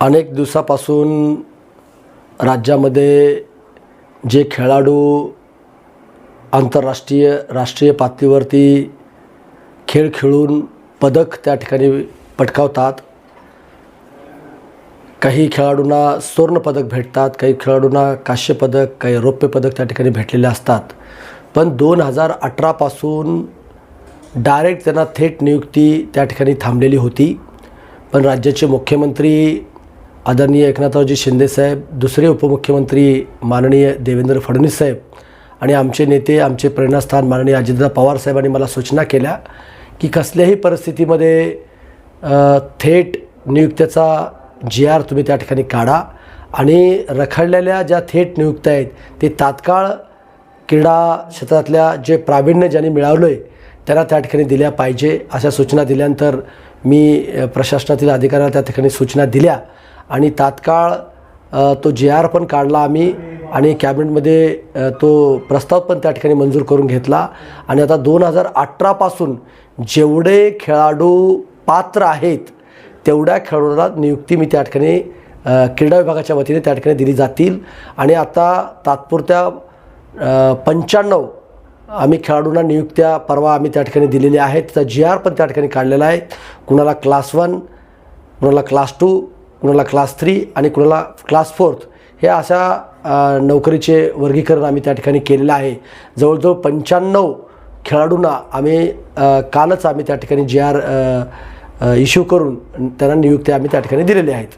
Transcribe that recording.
अनेक दिवसापासून राज्यामध्ये जे खेळाडू आंतरराष्ट्रीय राष्ट्रीय पातळीवरती खेळ खेळून पदक त्या ठिकाणी पटकावतात. काही खेळाडूंना सुवर्णपदक भेटतात काही खेळाडूंना काश्यपदक काही रौप्य पदक त्या ठिकाणी भेटलेले असतात. पण दोन हजार अठरापासून डायरेक्ट त्यांना थेट नियुक्ती त्या ठिकाणी थांबलेली होती. पण राज्याचे मुख्यमंत्री आदरणीय एकनाथरावजी शिंदेसाहेब दुसरे उपमुख्यमंत्री माननीय देवेंद्र फडणवीस साहेब आणि आमचे नेते आमचे प्रेरणास्थान माननीय अजितदा पवार साहेबांनी मला सूचना केल्या की कसल्याही परिस्थितीमध्ये थेट नियुक्त्याचा जी आर तुम्ही त्या ठिकाणी काढा आणि रखडलेल्या ज्या थेट नियुक्त्या आहेत ते तात्काळ क्रीडा क्षेत्रातल्या जे प्रावीण्य ज्यांनी मिळवलं आहे त्यांना त्या ठिकाणी दिल्या पाहिजे अशा सूचना दिल्यानंतर मी प्रशासनातील अधिकाऱ्याला त्या ठिकाणी सूचना दिल्या. आणि तात्काळ तो जे आर पण काढला आम्ही आणि कॅबिनेटमध्ये तो प्रस्ताव पण त्या ठिकाणी मंजूर करून घेतला. आणि आता दोन हजार अठरापासून जेवढे खेळाडू पात्र आहेत तेवढ्या खेळाडूंना नियुक्ती मी त्या ठिकाणी क्रीडा विभागाच्या वतीने त्या ठिकाणी दिली जातील. आणि आता तात्पुरत्या पंच्याण्णव आम्ही खेळाडूंना नियुक्त्या परवा आम्ही त्या ठिकाणी दिलेल्या आहेत. त्याचा जी आर पण त्या ठिकाणी काढलेला आहे. कुणाला क्लास वन कुणाला क्लास टू कुणाला क्लास थ्री आणि कुणाला क्लास फोर्थ हे अशा नोकरीचे वर्गीकरण आम्ही त्या ठिकाणी केलेलं आहे. जवळजवळ पंच्याण्णव खेळाडूंना आम्ही कालच आम्ही त्या ठिकाणी जी आर इश्यू करून त्यांना नियुक्त्या आम्ही त्या ठिकाणी दिलेल्या आहेत.